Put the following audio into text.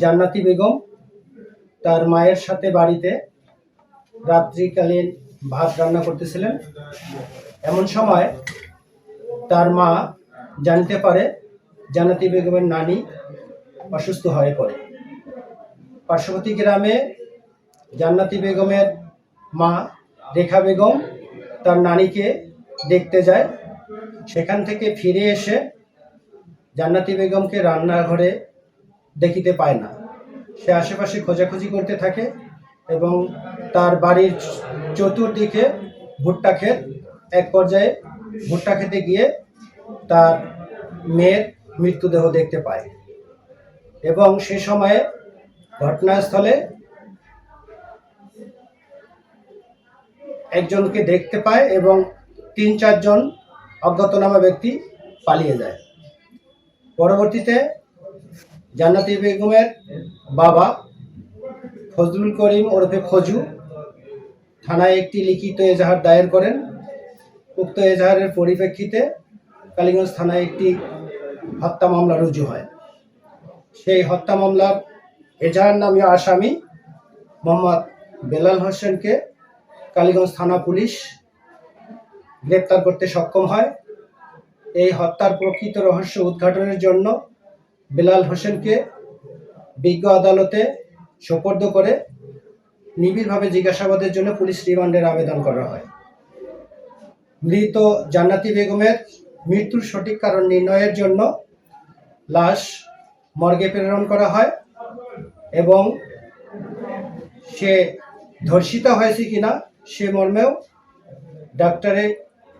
জান্নাতি বেগম তার মায়ের সাথে বাড়িতে রাত্রিকালীন ভাত রান্না করতেছিলেন। এমন সময় তার মা জানতে পারে জান্নাতি বেগমের নানি অসুস্থ হয়ে পড়ে। পার্শ্ববর্তী গ্রামে জান্নাতি বেগমের মা রেখা বেগম তার নানিকে দেখতে যায়। সেখান থেকে ফিরে এসে জান্নাতি বেগমকে রান্নাঘরে দেখিতে পায় না। সে আশেপাশে খোঁজাখুঁজি করতে থাকে এবং তার বাড়ির চতুর্দিকে ভুট্টা ক্ষেত। এক পর্যায়ে ভুট্টা খেতে গিয়ে তার মেয়ের মৃত্যুদেহ দেখতে পায় এবং সে সময়ে ঘটনাস্থলে একজনকে দেখতে পায় এবং তিন চারজন অজ্ঞাতনামা ব্যক্তি পালিয়ে যায়। পরবর্তীতে জান্নাতি বেগমের বাবা ফজলুল করিম ওরফে ফজু থানায় একটি লিখিত এজাহার দায়ের করেন। উক্ত এজাহারের পরিপ্রেক্ষিতে কালীগঞ্জ থানায় একটি হত্যা মামলা রুজু হয়। সেই হত্যা মামলার এজাহার নামে আসামি মোহাম্মদ বেলাল হোসেনকে কালীগঞ্জ থানা পুলিশ গ্রেপ্তার করতে সক্ষম হয়। এই হত্যার প্রকৃত রহস্য উদ্ঘাটনের জন্য বেলাল হোসেনকে বিজ্ঞ আদালতে সোপর্দ করে নিবিড়ভাবে জিজ্ঞাসাবাদের জন্য পুলিশ রিমান্ডের আবেদন করা হয়। মৃত জান্নাতি বেগমের মৃত্যুর সঠিক কারণ নির্ণয়ের জন্য লাশ মর্গে প্রেরণ করা হয় এবং সে ধর্ষিতা হয়েছে কিনা সে মর্মেও ডাক্তারের